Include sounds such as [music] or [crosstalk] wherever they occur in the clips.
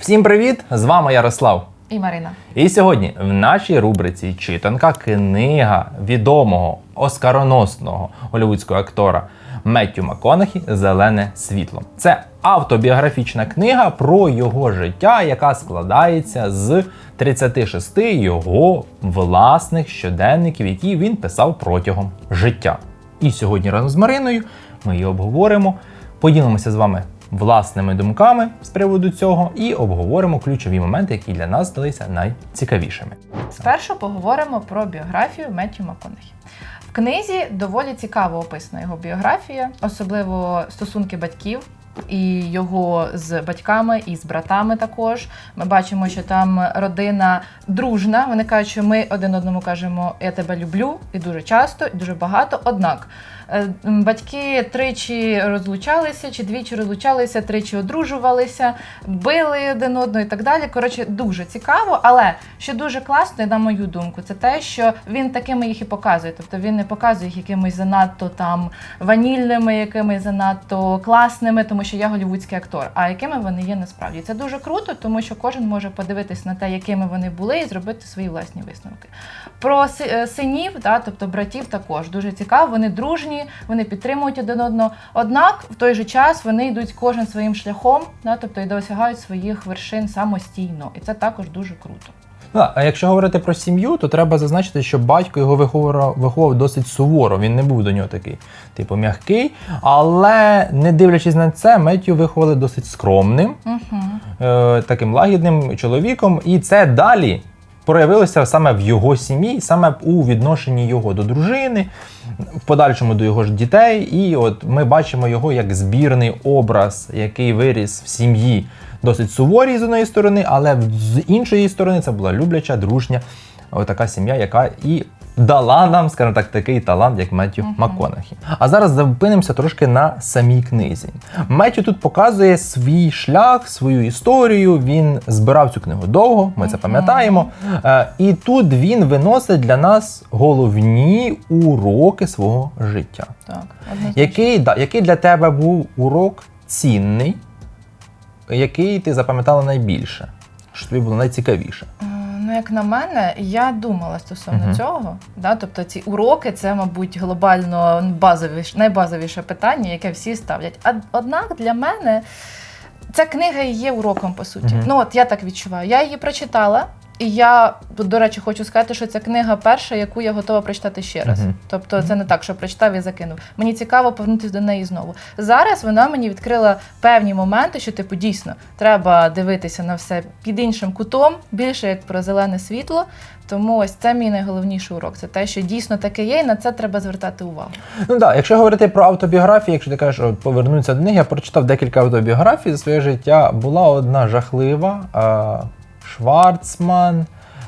Всім привіт! З вами Ярослав. І Марина. І сьогодні в нашій рубриці читанка книга відомого оскароносного голівудського актора Меттю МакКонахі Зелене світло. Це автобіографічна книга про його життя, яка складається з 36 його власних щоденників, які він писав протягом життя. І сьогодні разом з Мариною ми її обговоримо, поділимося з вами власними думками з приводу цього і обговоримо ключові моменти, які для нас здалися найцікавішими. Спершу поговоримо про біографію Меттю МакКонахі. В книзі доволі цікаво описана його біографія, особливо стосунки батьків. І його з батьками, і з братами також. Ми бачимо, що там родина дружна. Вони кажуть, що ми один одному кажемо Я тебе люблю і дуже часто, і дуже багато. Однак батьки тричі розлучалися, чи двічі розлучалися, тричі одружувалися, били один одного і так далі. Коротше, дуже цікаво. Але що дуже класно, на мою думку, це те, що він такими їх і показує. Тобто він не показує їх якимись занадто там ванільними, якимись занадто класними, тому що я голівудський актор. А якими вони є насправді? Це дуже круто, тому що кожен може подивитись на те, якими вони були, і зробити свої власні висновки. Про е, синів, да, тобто братів, також дуже цікаво. Вони дружні, вони підтримують один одного. Однак в той же час вони йдуть кожен своїм шляхом, да, тобто і досягають своїх вершин самостійно, і це також дуже круто. А якщо говорити про сім'ю, то треба зазначити, що батько його виховував, виховував досить суворо. Він не був до нього такий, типу, м'який. Але не дивлячись на це, Меттю виховали досить скромним, Угу. е, таким лагідним чоловіком. І це далі проявилося саме в його сім'ї, саме у відношенні його до дружини, в подальшому до його ж дітей. І от ми бачимо його як збірний образ, який виріс в сім'ї досить суворій з однієї сторони, але з іншої сторони це була любляча, дружня, така сім'я, яка і дала нам, скажімо так, такий талант, як Меттю МакКонахі. А зараз зупинимося трошки на самій книзі. Меттю тут показує свій шлях, свою історію. Він збирав цю книгу довго, ми це пам'ятаємо. Е, І тут він виносить для нас головні уроки свого життя. Так. Який, да, який для тебе був урок цінний, який ти запам'ятала найбільше? Що тобі було найцікавіше? Ну, як на мене, я думала стосовно Мгм. цього. Да? Тобто ці уроки це, мабуть, глобально базовіше, найбазовіше питання, яке всі ставлять. А однак для мене ця книга і є уроком, по суті. Мгм. Ну, от я так відчуваю. Я її прочитала. І я, до речі, хочу сказати, що це книга перша, яку я готова прочитати ще раз. Мгм. Тобто це не так, що прочитав і закинув. Мені цікаво повернутися до неї знову. Зараз вона мені відкрила певні моменти, що типу дійсно треба дивитися на все під іншим кутом, більше як про зелене світло. Тому ось це мій найголовніший урок. Це те, що дійсно таке є, і на це треба звертати увагу. Ну так, якщо говорити про автобіографії, якщо ти кажеш, от, повернутися до них, я прочитав декілька автобіографій за своє життя. Була одна жахлива. Е, Шварцман.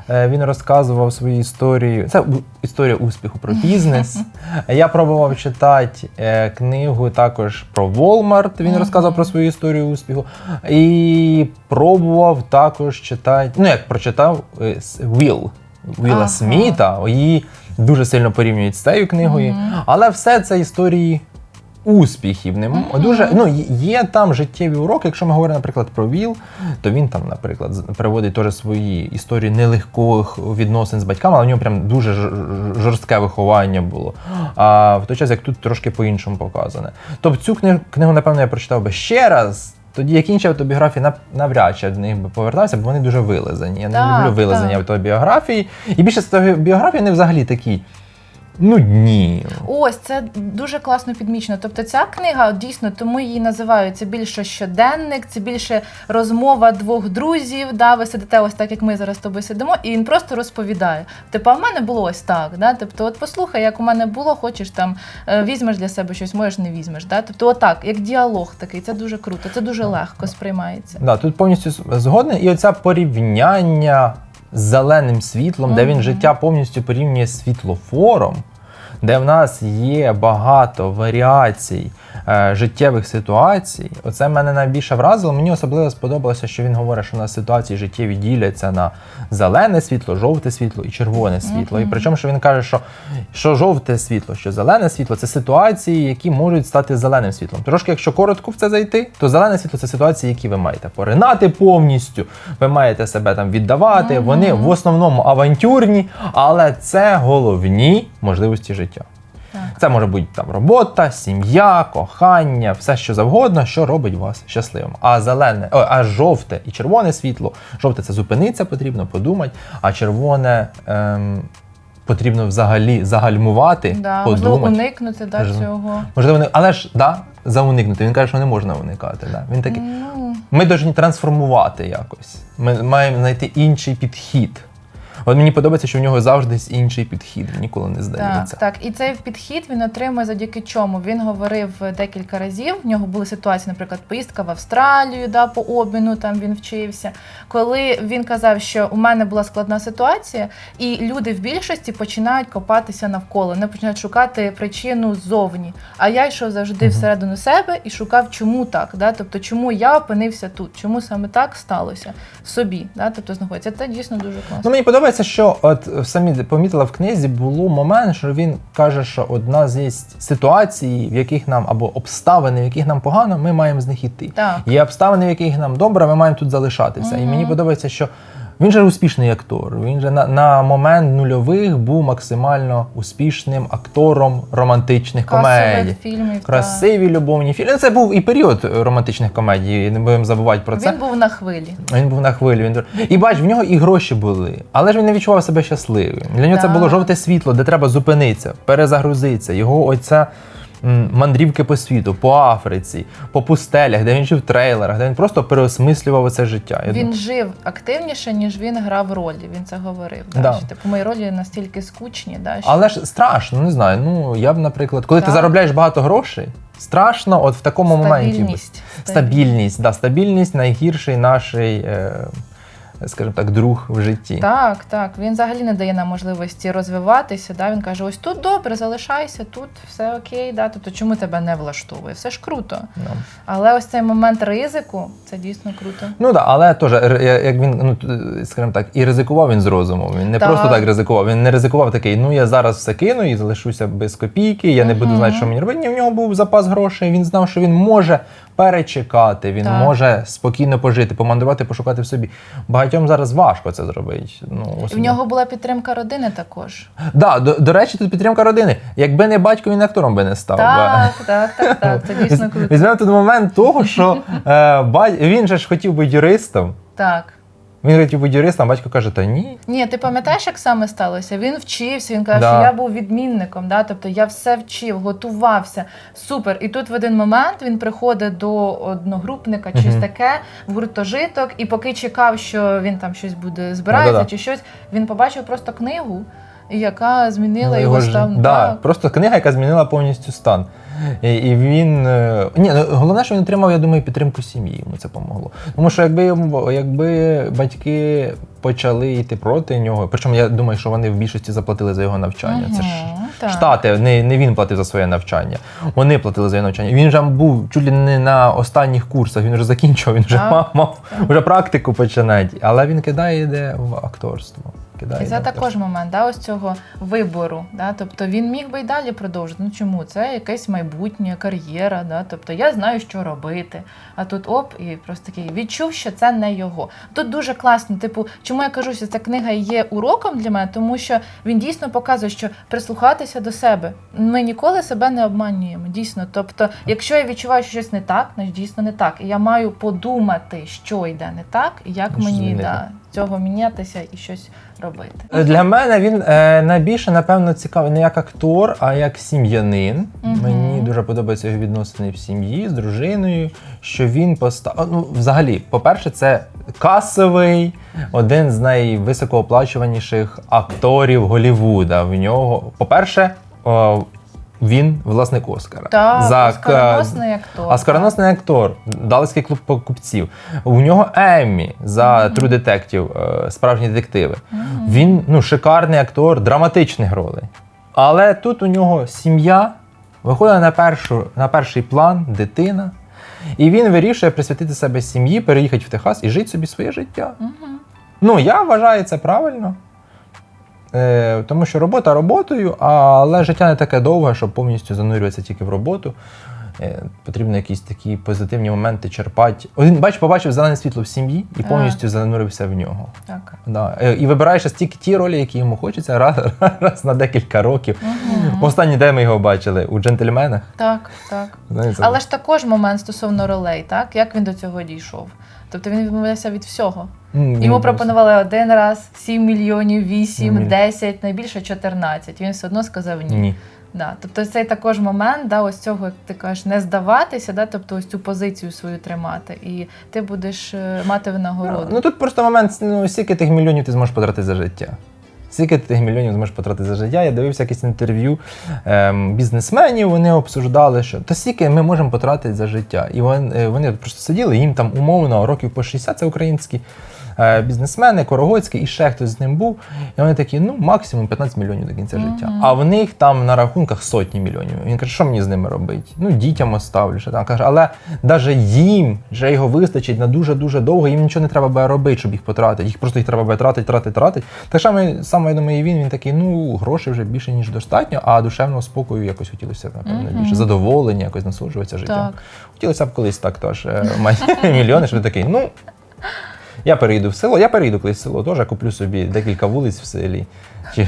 Е, Він розказував свої історії. Це історія успіху про бізнес. [laughs] Я пробував читати е, книгу також про Walmart. Він розказував про свою історію успіху. І пробував також читати. Ну, як прочитав е, Will Віла Ага. Сміта. Її дуже сильно порівнюють з цією книгою. Але все це історії успіхів. Не м- Мгм. дуже ну є- там життєві уроки. Якщо ми говоримо, наприклад, про ВІЛ, то він там, наприклад, приводить теж свої історії нелегких відносин з батьками, але в нього прям дуже жорстке виховання було. А в той час, як тут трошки по-іншому показане. Тобто цю книгу, книгу, напевно, я прочитав би ще раз. Тоді як інші автобіографії нав- навряд чи до них би повертався, бо вони дуже вилизані. Я не Так, люблю вилизані так. автобіографії. І більше з автобіографії вони взагалі такі. Ну ні. Ось це дуже класно підмічено. Тобто ця книга дійсно тому її називають це більше щоденник, це більше розмова двох друзів. Да, ви сидите ось так, як ми зараз з тобою сидимо, і він просто розповідає. Типу, а в мене було ось так. Да? Тобто, от послухай, як у мене було, хочеш там е, візьмеш для себе щось, можеш не візьмеш. Да? Тобто, отак, як діалог такий, це дуже круто, це дуже легко сприймається. Да, тут повністю з- згоден. І оце порівняння з зеленим світлом, де він життя повністю порівнює з світлофором, де в нас є багато варіацій е, життєвих ситуацій. Оце мене найбільше вразило. Мені особливо сподобалося, що він говорить, що у нас ситуації життєві діляться на зелене світло, жовте світло і червоне світло. І причому, що він каже, що, що жовте світло, що зелене світло це ситуації, які можуть стати зеленим світлом. Трошки, якщо коротко в це зайти, то зелене світло це ситуації, які ви маєте поринати повністю, ви маєте себе там віддавати. Вони в основному авантюрні, але це головні можливості життя. Так. Це може бути там робота, сім'я, кохання, все що завгодно, що робить вас щасливим. А зелене, о, а жовте і червоне світло. Жовте це зупинитися потрібно, подумати, а червоне ем, потрібно взагалі загальмувати, Да, можливо, уникнути да, Каже, цього. Можливо, але ж да, зауникнути. Він каже, що не можна уникати. Да. Він такий. Ну, Ми повинні трансформувати якось. Ми маємо знайти інший підхід. От мені подобається, що в нього завжди інший підхід, ніколи не здається. Так, так. І цей підхід він отримує завдяки чому. Він говорив декілька разів. В нього були ситуації, наприклад, поїздка в Австралію, да, по обміну там він вчився. Коли він казав, що у мене була складна ситуація, і люди в більшості починають копатися навколо, вони починають шукати причину ззовні. А я йшов завжди Мгм. всередину себе і шукав, чому так, да? тобто чому я опинився тут, чому саме так сталося в собі, да? тобто знаходиться. Це дійсно дуже класно. Ну, мені подобається, що от самі помітила в книзі, було момент, що він каже, що одна з ситуації, ситуацій, в яких нам або обставини, в яких нам погано, ми маємо з них іти. Так. Є обставини, в яких нам добре, ми маємо тут залишатися. І мені подобається, що він же успішний актор. Він же на, на момент нульових був максимально успішним актором романтичних комедій. Фільмів. Красиві любовні фільми. Це був і період романтичних комедій, не будемо забувати про це. Він був на хвилі. Він був на хвилі. Він... І бач, в нього і гроші були, але ж він не відчував себе щасливим. Для нього це Да. було жовте світло, де треба зупинитися, перезагрузитися. Його оця мандрівки по світу, по Африці, по пустелях, де він жив в трейлерах, де він просто переосмислював це життя. Я Він думаю, жив активніше, ніж він грав ролі. Він це говорив. Да. Да. Що, типу, мої ролі настільки скучні. Да, що... Але ж страшно, не знаю. Ну я б, наприклад, коли ти Так. заробляєш багато грошей, страшно, от в такому моменті. Стабільність. Стабільність, да, стабільність найгірший наш, е, скажімо так, друг в житті. Так, так. Він взагалі не дає нам можливості розвиватися. Да? Він каже: ось тут добре, залишайся, тут все окей. Да? Тобто, чому тебе не влаштовує? Все ж круто. Да. Але ось цей момент ризику це дійсно круто. Ну так, але теж, як він, ну т- скажімо так, і ризикував він з розумом. Він не Так. просто так ризикував. Він не ризикував такий, ну я зараз все кину і залишуся без копійки, я не буду знати, що мені робити. Ні, в нього був запас грошей. Він знав, що він може перечекати, він Так. може спокійно пожити, помандрувати, пошукати в собі. Багатьом зараз важко це зробити. Ну, в нього була підтримка родини також. Да, до, до речі, тут підтримка родини. Якби не батько, він актором би не став. би. Так, так, так, так. Це дійсно круто. Візьмемо тут момент того, що е, бать... він же ж хотів бути юристом. Так. Він хотів бути юристом, а батько каже, та ні. Ні, ти пам'ятаєш, як саме сталося? Він вчився, він каже, Да. що я був відмінником, да? тобто я все вчив, готувався. Супер. І тут в один момент він приходить до одногрупника, чи Мгм. таке, в гуртожиток, і поки чекав, що він там щось буде збирається, Да-да-да. чи щось, він побачив просто книгу, яка змінила Ну, його ж- стан. Да, Так. просто книга, яка змінила повністю стан. І, і він. е, Ні, ну, головне, що він отримав, я думаю, підтримку сім'ї. Йому це допомогло. Тому що якби, йому- якби батьки почали йти проти нього, причому я думаю, що вони в більшості заплатили за його навчання. Це ж так. Штати, не, не він платив за своє навчання. Вони платили за його навчання. Він вже був чуть ли не на останніх курсах, він вже закінчив, він вже мав, мав вже практику починати. Але він кидає йде в акторство. Кидає І це також момент да, ось цього вибору. Да? Тобто він міг би й далі продовжити. Ну чому? Це якесь майбутнє, кар'єра. Да? Тобто я знаю, що робити. А тут оп, і просто такий відчув, що це не його. Тут дуже класно. Типу, чому я кажу, що ця книга є уроком для мене, тому що він дійсно показує, що прислухатися до себе. Ми ніколи себе не обманюємо. Дійсно. Тобто, якщо я відчуваю, що щось не так, значить дійсно не так. І я маю подумати, що йде не так, і як мені да, цього мінятися і щось робити. Для мене він е, найбільше, напевно, цікавий не як актор, а як сім'янин. Угу. Мені дуже подобаються його відносини в сім'ї з дружиною. Що він постав... Ну, взагалі, по-перше, це касовий, один з найвисокооплачуваніших акторів Голівуда. В нього, по-перше, о, він власник Оскара. Так, За оскароносний актор. Оскароносний актор, Далласький клуб покупців. У нього Еммі за True Detective, е, справжні детективи. Мгм. Він ну, шикарний актор драматичних ролей. Але тут у нього сім'я, виходить на, першу, на перший план дитина, і він вирішує присвятити себе сім'ї, переїхати в Техас і жити собі своє життя. Угу. Ну, я вважаю це правильно. Е, тому що робота роботою, але життя не таке довге, щоб повністю занурюватися тільки в роботу. Е, потрібно якісь такі позитивні моменти черпати. Один, бач, побачив зелене світло в сім'ї і А. повністю занурився в нього. Так. Да. Е, І вибирає ще стільки ті ролі, які йому хочеться, раз, раз на декілька років. Угу. Останній де ми його бачили? У джентльменах. Так, так. Знаєте, Але ж також момент стосовно ролей, так? Як він до цього дійшов? Тобто він відмовлявся від всього. він Йому пропонували один раз, 7 мільйонів, 8, Мгм. 10, найбільше 14. Він все одно сказав ні. Ні. Да. Тобто цей також момент, да, ось цього, як ти кажеш, не здаватися, да, тобто ось цю позицію свою тримати. І ти будеш е, мати винагороду. Ну тут просто момент, ну, скільки тих мільйонів ти зможеш потратити за життя. Скільки ти тих мільйонів зможеш потратити за життя? Я дивився якесь інтерв'ю ем, бізнесменів, вони обсуждали, що то скільки ми можемо потратити за життя. І вони, е, вони просто сиділи, їм там умовно років по 60, це українські бізнесмени, Корогоцький і ще хтось з ним був. І вони такі, ну максимум 15 мільйонів до кінця життя. А в них там на рахунках сотні мільйонів. Він каже, що мені з ними робити? Ну, дітям оставлю. Що там каже, але навіть їм вже його вистачить на дуже-дуже довго, їм нічого не треба буде робити, щоб їх потратити. Їх просто їх треба буде тратити, тратити, тратити. Так само, саме я думаю, і він, він такий, ну, грошей вже більше, ніж достатньо, а душевного спокою якось хотілося, напевно, більше задоволення, якось насолоджуватися життям. Так. Хотілося б колись так теж е, [laughs] мати мільйони, що ти такий, ну. Я переїду в село, я переїду колись в село, теж куплю собі декілька вулиць в селі. Чи,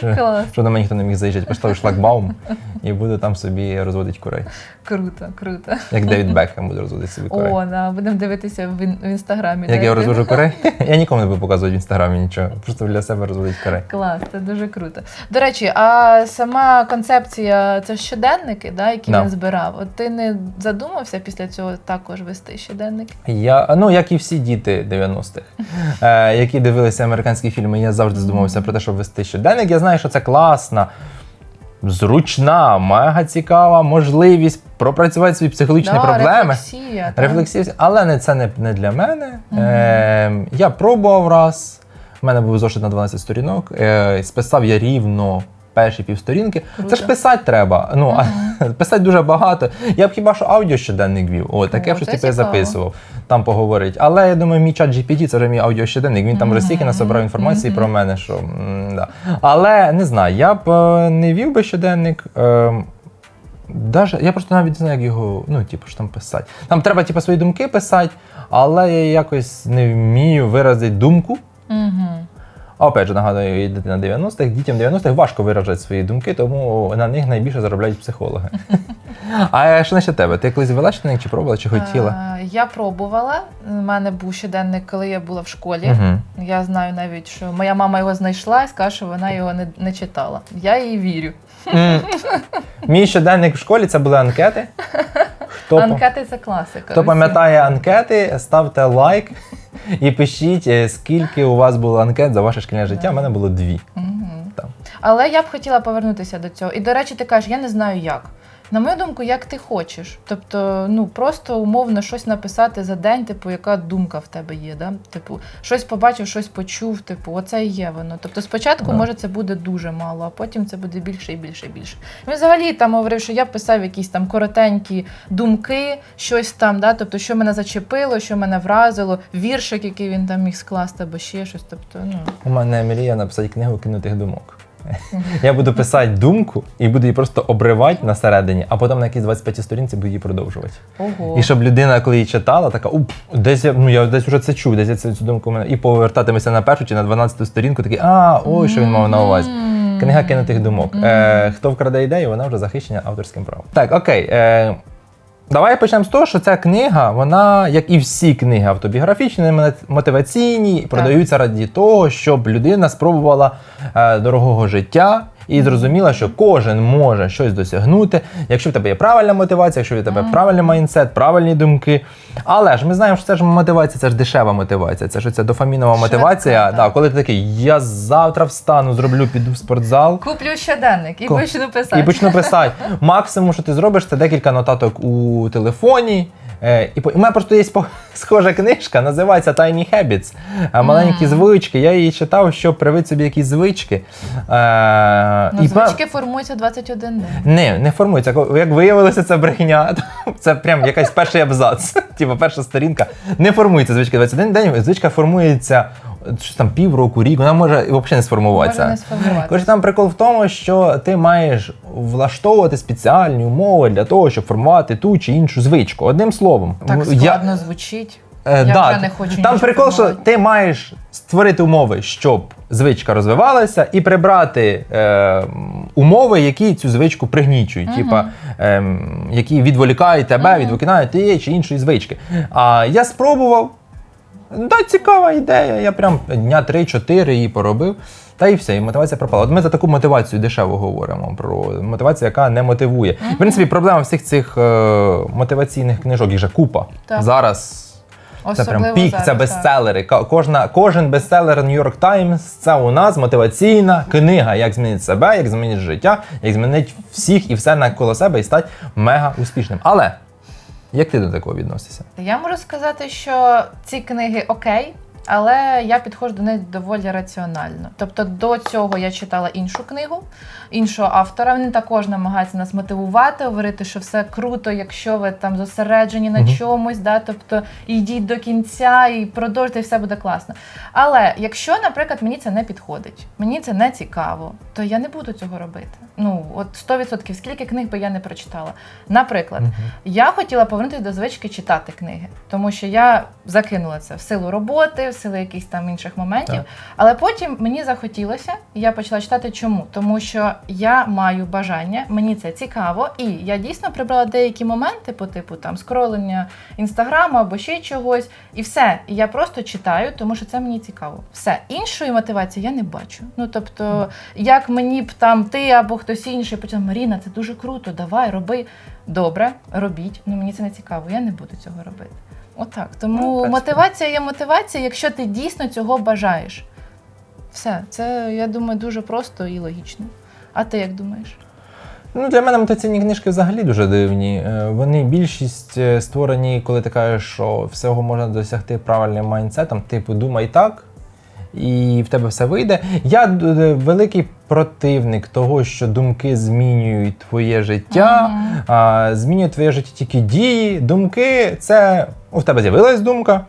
Клас. що на мене ніхто не міг заїжджати, поставлю шлагбаум і буду там собі розводити курей. Круто, круто. Як Девід Бекхем буде розводити собі курей. О, да, будемо дивитися в, ін- в інстаграмі. Як да, я розвожу курей, [laughs] я нікому не буду показувати в інстаграмі нічого. Просто для себе розводить курей. Клас, це дуже круто. До речі, а сама концепція це ж щоденники, да, які Да. він збирав. От ти не задумався після цього також вести щоденники? Я, ну, як і всі діти 90-х, [laughs] е, які дивилися американські фільми, я завжди задумався про те, щоб вести щоденник. Я знаю, що це класна, зручна, мега цікава можливість пропрацювати свої психологічні да, проблеми. Рефлексія. Рефлексія, але не це не, не для мене. Мгм. Е, я пробував раз. У мене був зошит на 12 сторінок. Е, списав я рівно перші півсторінки. Круто. Це ж писати треба. Ну, а, [laughs] писати дуже багато. Я б хіба що аудіо щоденник вів. О, таке О, щось типу я записував, там поговорить. Але я думаю, мій чат GPT це вже мій аудіо щоденник. Він там вже стільки насобрав інформації про мене, що м, да. Але не знаю, я б е, не вів би щоденник. Е, Даже, я просто навіть не знаю, як його, ну, типу, що там писати. Там треба, типу, свої думки писати, але я якось не вмію виразити думку. Мгм. А опять же, нагадую, йдете на 90-х, дітям 90-х важко виражати свої думки, тому на них найбільше заробляють психологи. А що насчет тебе? Ти колись вела щоденник чи пробувала, чи хотіла? Е, Я пробувала. У мене був щоденник, коли я була в школі. Угу. Я знаю навіть, що моя мама його знайшла і сказала, що вона його не, не читала. Я їй вірю. Мій щоденник в школі це були анкети. Хто, Анкети це класика. хто пам'ятає анкети, ставте лайк і пишіть, е, скільки у вас було анкет за ваше шкільне життя. У мене було дві. Там. Але я б хотіла повернутися до цього. І до речі, ти кажеш, я не знаю як. На мою думку, як ти хочеш. Тобто, ну просто умовно щось написати за день, типу, яка думка в тебе є. Да? Типу, щось побачив, щось почув. Типу, оце і є воно. Тобто, спочатку, Да. може, це буде дуже мало, а потім це буде більше і більше і більше. Він взагалі там говорив, що я писав якісь там коротенькі думки, щось там, да? тобто, що мене зачепило, що мене вразило, віршик, який він там міг скласти, або ще щось. Тобто, ну. У мене мрія написати книгу кинутих думок. Я буду писати думку і буду її просто обривати на середині, а потім на якійсь 25 сторінці буду її продовжувати. Ого. І щоб людина, коли її читала, така уп, десь я ну я десь вже це чув, десь я цю цю думку мене і повертатимеся на першу чи на 12 сторінку, такий, а ой, що він мав на увазі. Книга кинутих думок. Е, хто вкраде ідею, вона вже захищена авторським правом. Так, окей. Е, давай почнемо з того, що ця книга, вона, як і всі книги автобіографічні, мо- мотиваційні, продаються раді того, щоб людина спробувала е, дорогого життя. І зрозуміла, що кожен може щось досягнути, якщо в тебе є правильна мотивація, якщо в тебе правильний майндсет, правильні думки. Але ж ми знаємо, що це ж мотивація, це ж дешева мотивація, це ж ця дофамінова мотивація. Да, коли ти такий, я завтра встану, зроблю, піду в спортзал. Куплю щоденник і Ко- почну писати. І почну [laughs] писати. Максимум, що ти зробиш, це декілька нотаток у телефоні, і у мене просто є [laughs] схожа книжка, називається Tiny Habits. е, Маленькі звички. Я її читав, щоб привити собі якісь звички. Е, Ну, і звички формуються 21 день. не, не формується. Як виявилося, це брехня. [laughs] Це прям якийсь перший абзац. [laughs] Типу, перша сторінка. Не формується звички 21 день. Звичка формується е, щось там півроку, рік. Вона може взагалі не сформуватися. Може не сформувати. Коротше, там прикол в тому, що ти маєш влаштовувати спеціальні умови для того, щоб формувати ту чи іншу звичку. Одним словом, Так складно звучить. Е, Я да, вже не хочу Там прикол, що ти маєш створити умови, щоб звичка розвивалася, і прибрати е, умови, які цю звичку пригнічують, Мгм. типа, ем, які відволікають тебе Мгм. від виконання тієї чи іншої звички. А я спробував. Да, цікава ідея. Я прям дня 3-4 її поробив. Та і все, і мотивація пропала. От ми за таку мотивацію дешево говоримо про мотивацію, яка не мотивує. В принципі, проблема всіх цих е, мотиваційних книжок, їх же купа. Так. Зараз це прям пік, зараз, це так. бестселери. Ка- Кожна, кожен бестселер New York Times це у нас мотиваційна книга, як змінити себе, як змінити життя, як змінити всіх і все навколо себе і стати мега успішним. Але як ти до такого відносишся? Я можу сказати, що ці книги окей, але я підходжу до неї доволі раціонально. Тобто до цього я читала іншу книгу, іншого автора. Він також намагається нас мотивувати, говорити, що все круто, якщо ви там зосереджені на чомусь, да, тобто йдіть до кінця і продовжуйте, і все буде класно. Але якщо, наприклад, мені це не підходить, мені це не цікаво, то я не буду цього робити. Ну, от 100%, скільки книг би я не прочитала. Наприклад, я хотіла повернутися до звички читати книги, тому що я закинула це в силу роботи, в силу якихось там інших моментів. Так. Але потім мені захотілося, і я почала читати. Чому? Тому що я маю бажання, мені це цікаво, і я дійсно прибрала деякі моменти по типу там скролення інстаграму або ще чогось, і все. І я просто читаю, тому що це мені цікаво. Все іншої мотивації я не бачу. Ну тобто, як мені б там ти або хтось інший почав Маріна, це дуже круто, давай, роби. Добре, робіть. Ну мені це не цікаво, я не буду цього робити. Отак. Ну, Тому принципі. мотивація є мотивація, якщо ти дійсно цього бажаєш. Все, це я думаю дуже просто і логічно. А ти як думаєш? Ну, для мене мотиваційні книжки взагалі дуже дивні. Е, Вони більшість е, створені, коли ти кажеш, що всього можна досягти правильним майндсетом, типу думай так, і в тебе все вийде. Я д- великий противник того, що думки змінюють твоє життя, Мгм. а, змінюють твоє життя тільки дії. Думки це у тебе з'явилась думка.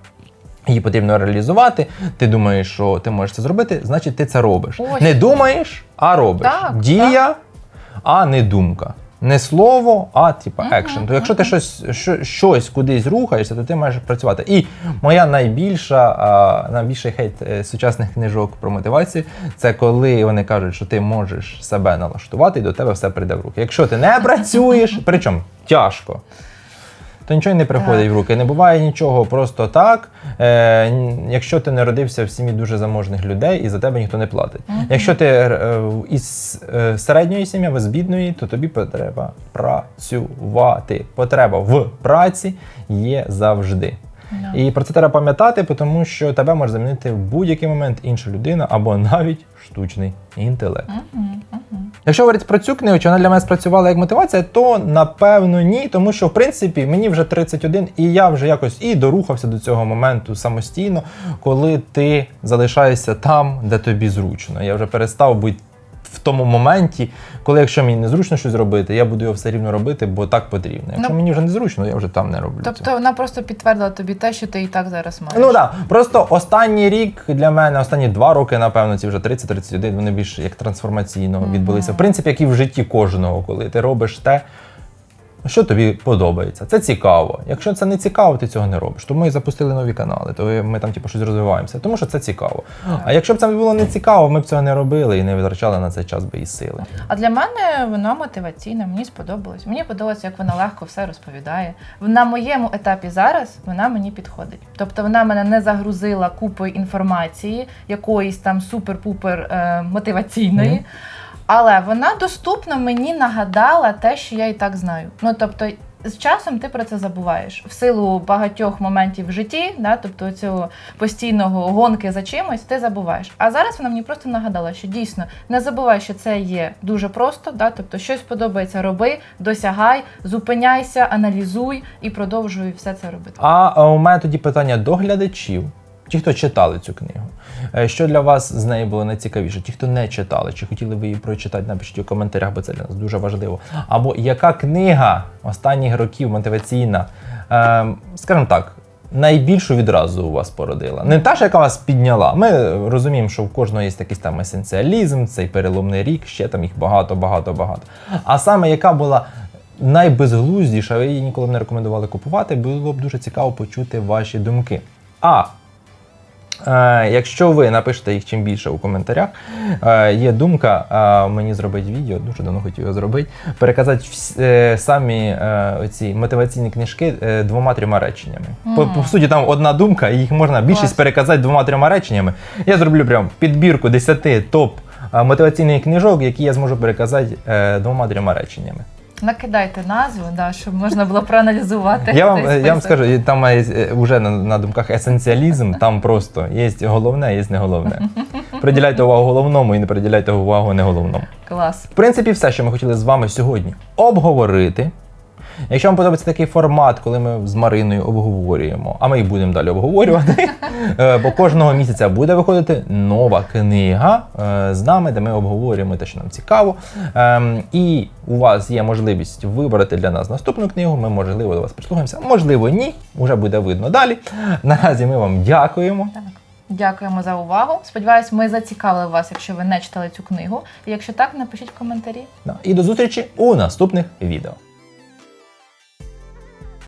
Її потрібно реалізувати. Ти думаєш, що ти можеш це зробити, значить ти це робиш. Ось. Не думаєш, а робиш. Так, Дія, а не думка. Не слово, а типа Мгм, екшен. То якщо ти щось, що, щось кудись рухаєшся, то ти маєш працювати. І моя найбільша, а, найбільший хейт е, сучасних книжок про мотивацію це коли вони кажуть, що ти можеш себе налаштувати, і до тебе все прийде в руки. Якщо ти не працюєш, причому тяжко. То нічого не приходить Так. в руки. Не буває нічого просто так. Е, якщо ти народився в сім'ї дуже заможних людей і за тебе ніхто не платить. Мгм. Якщо ти е, із е, середньої сім'ї або з бідної, то тобі потреба працювати. Потреба в праці є завжди. Да. І про це треба пам'ятати, тому що тебе може замінити в будь-який момент інша людина або навіть штучний інтелект. Мгм, мгм. Якщо говорити про цю книгу, чи вона для мене спрацювала як мотивація, то напевно ні, тому що в принципі мені вже 31, і я вже якось і дорухався до цього моменту самостійно, коли ти залишаєшся там, де тобі зручно. Я вже перестав бути в тому моменті, коли якщо мені незручно щось робити, я буду його все рівно робити, бо так потрібно. Якщо Ну, мені вже незручно, я вже там не роблю. цього. Тобто вона просто підтвердила тобі те, що ти і так зараз маєш. Ну так, просто останній рік для мене, останні два роки, напевно, ці вже 30-31, вони більш як трансформаційно відбулися. В принципі, як і в житті кожного, коли ти робиш те, що тобі подобається. Це цікаво. Якщо це не цікаво, ти цього не робиш. Тому ми запустили нові канали, то ми там типу, щось розвиваємося, тому що це цікаво. А якщо б це було не цікаво, ми б цього не робили і не витрачали на цей час би і сили. А для мене вона мотиваційна, мені сподобалось. Мені подобається, як вона легко все розповідає. На моєму етапі зараз вона мені підходить. Тобто вона мене не загрузила купою інформації, якоїсь там супер-пупер е, мотиваційної. Мгм. Але вона доступно мені нагадала те, що я і так знаю. Ну тобто, з часом ти про це забуваєш в силу багатьох моментів в житті, да, тобто цього постійного гонки за чимось, ти забуваєш. А зараз вона мені просто нагадала, що дійсно не забувай, що це є дуже просто, да, тобто щось подобається, роби, досягай, зупиняйся, аналізуй і продовжуй все це робити. А е, у мене тоді питання до глядачів. Ті, хто читали цю книгу, Е, що для вас з неї було найцікавіше? Ті, хто не читали, чи хотіли ви її прочитати, напишіть у коментарях, бо це для нас дуже важливо. Або яка книга останніх років мотиваційна, е, скажімо так, найбільшу відразу у вас породила? Не та ж, яка вас підняла. Ми розуміємо, що в кожного є якийсь там есенціалізм, цей переломний рік, ще там їх багато, багато, багато. А саме яка була найбезглуздіша, ви її ніколи б не рекомендували купувати, було б дуже цікаво почути ваші думки. А якщо ви напишете їх чим більше у коментарях, е, є думка е, мені зробити відео, дуже давно хотів його зробити, переказати е, самі е, оці мотиваційні книжки е, двома-трьома реченнями. По, по суті, там одна думка, і їх можна більшість Клас. переказати двома-трьома реченнями. Я зроблю прям підбірку 10 топ е, мотиваційних книжок, які я зможу переказати е, двома-трьома реченнями. Накидайте назву, да, щоб можна було проаналізувати. Я вам, я вам скажу, там має вже на, на думках есенціалізм, там просто є головне, є не головне. Приділяйте увагу головному і не приділяйте увагу не головному. Клас. В принципі, все, що ми хотіли з вами сьогодні обговорити. Якщо вам подобається такий формат, коли ми з Мариною обговорюємо, а ми і будемо далі обговорювати, [laughs] е, бо кожного місяця буде виходити нова книга е, з нами, де ми обговорюємо те, що нам цікаво. Ем, І у вас є можливість вибрати для нас наступну книгу. Ми, можливо, до вас прислухаємося, можливо, ні. Уже буде видно далі. Наразі ми вам дякуємо. Дякуємо за увагу. Сподіваюсь, ми зацікавили вас, якщо ви не читали цю книгу. І якщо так, напишіть в коментарі. І до зустрічі у наступних відео.